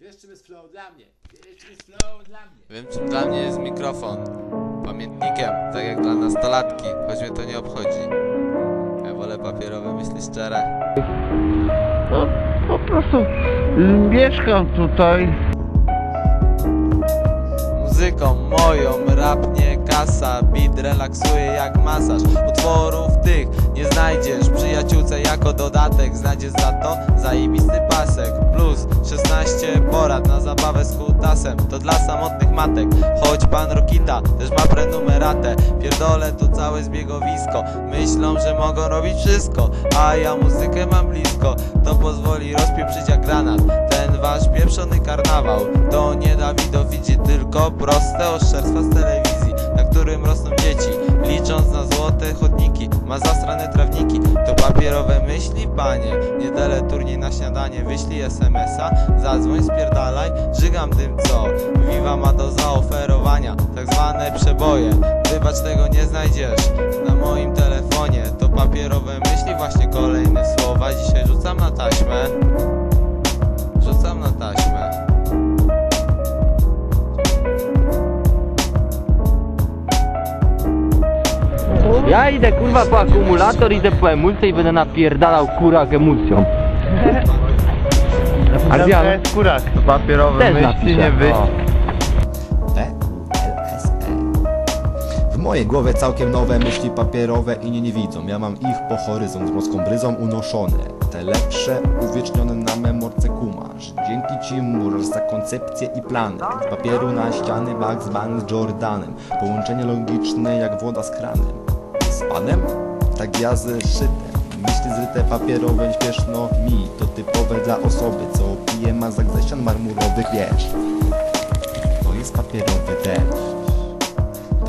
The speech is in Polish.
Wiesz czym jest flow dla mnie? Wiesz czym jest flow dla mnie? Wiem czym dla mnie jest mikrofon. Pamiętnikiem, tak jak dla nastolatki, choć mnie to nie obchodzi. Ja wolę papierowe myśli szczere. No, po prostu mieszkam tutaj. Muzyką moją rapnie kasa Beat relaksuje jak masaż Utworów tych znajdziesz. Przyjaciółce jako dodatek Znajdziesz za to zajebisty pasek. Plus 16 porad na zabawę z kutasem. To dla samotnych matek. Choć pan Rokita też ma prenumeratę. Pierdolę to całe zbiegowisko. Myślą, że mogą robić wszystko A ja muzykę mam blisko. To pozwoli rozpieprzyć jak granat Ten wasz pieprzony karnawał. To nie Dawido widzi tylko proste oszczerstwa z telewizji papierowe myśli panie. Niedelę turniej na śniadanie Wyślij smsa Zadzwoń spierdalaj Żygam tym co? Viva ma do zaoferowania Tak zwane przeboje. Wybacz tego nie znajdziesz Na moim telefonie. To papierowe myśli Właśnie kolejne słowa. Dzisiaj rzucam na taśmę Ja idę kurwa po akumulator, idę po emulsję i będę napierdalał kurak emulsją. Adrian, To jest kurak. Papierowe też myśli napiszę. nie wyjść. O. PLSE. W mojej głowie całkiem nowe myśli papierowe i nie, nie widzą. Ja mam ich po horyzont z morską bryzą unoszone. Te lepsze, uwiecznione na memorce kumasz. Dzięki ci mur za koncepcję i plan. Z papieru na ściany Bugs Bunny z Jordanem. Połączenie logiczne jak woda z kranem. Panem? Tak ja ze szytem. Myśli zryte papierowe śpieszno mi To typowe dla osoby, co pije mazak ze ścian marmurowych, wiesz To jest papierowy